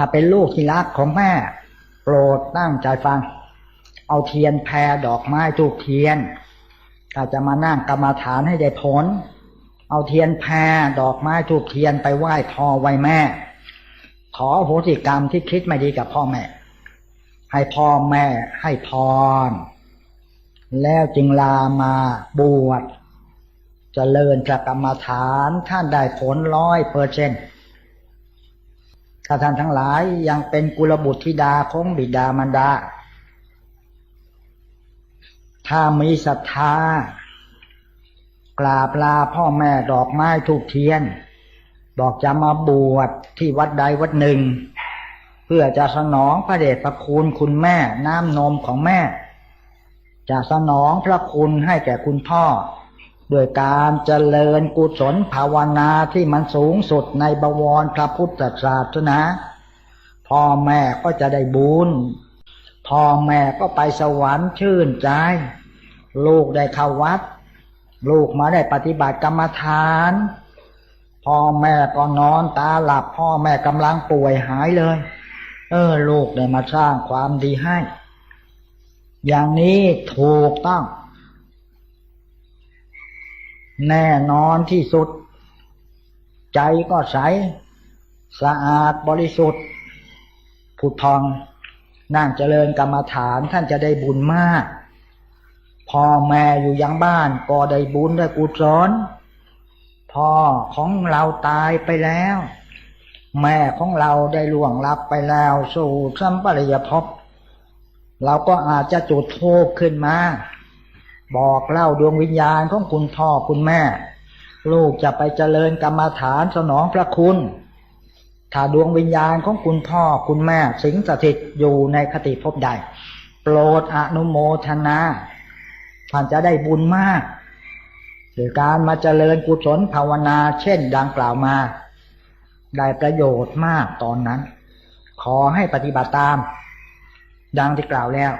ถ้าเป็นลูกที่รักของแม่ โปรดตั้งใจฟัง เอาเทียนแพรดอกไม้ทูกเทียนถ้าจะมานั่งกรรมาฐานให้ได้ผล เอาเทียนแพรดอกไม้ทูกเทียนไปไหว้พ่อไหว้แม่ ขอโหสิกรรมที่คิดไม่ดีกับพ่อแม่ ให้พ่อแม่ให้พร แล้วจึงลามาบวชเจริญจากกรรมฐานท่านได้ผลร้อยเปอร์เซ็นต์ ถ้าท่านทั้งหลายยังเป็นกุลบุตรธิดาของบิดามารดา ถ้ามีศรัทธากราบลาพ่อแม่ดอกไม้ทูกเทียน บอกจะมาบวชที่วัดใดวัดหนึ่ง เพื่อจะสนองพระเดชพระคุณคุณแม่น้ำนมของแม่ จะสนองพระคุณให้แก่คุณพ่อ โดยการเจริญกุศลภาวนาที่มันสูงสุดในบวรพระพุทธศาสนาพ่อแม่ก็จะได้บุญพ่อแม่ก็ไปสวรรค์ชื่นใจ ลูกได้เข้าวัด ลูกมาได้ปฏิบัติกรรมฐาน พ่อแม่ก็นอนตาหลับ พ่อแม่กำลังป่วยหายเลย เออ ลูกได้มาสร้างความดีให้ อย่างนี้ถูกต้อง แน่นอนที่สุด ใจก็ใส สะอาดบริสุทธิ์ผุดทองนั่งเจริญกรรมฐานท่านจะได้บุญมาก พ่อแม่อยู่ยังบ้านก็ได้บุญได้กุศลพ่อของเราตายไปแล้ว แม่ของเราได้ล่วงลับไปแล้วสู่สัมปรายภพเราก็อาจจะจุดโทษขึ้นมา บอกเล่าดวงวิญญาณของคุณพ่อคุณแม่ ลูกจะไปเจริญกรรมฐานสนองพระคุณ ถ้าดวงวิญญาณของคุณพ่อคุณแม่ สิงสถิตอยู่ในคติภพใด โปรดอนุโมทนาท่านจะได้บุญมากคือการมาเจริญกุศลภาวนา เช่นดังกล่าวมา ได้ประโยชน์มากตอนนั้น ขอให้ปฏิบัติตาม ดังที่กล่าวแล้ว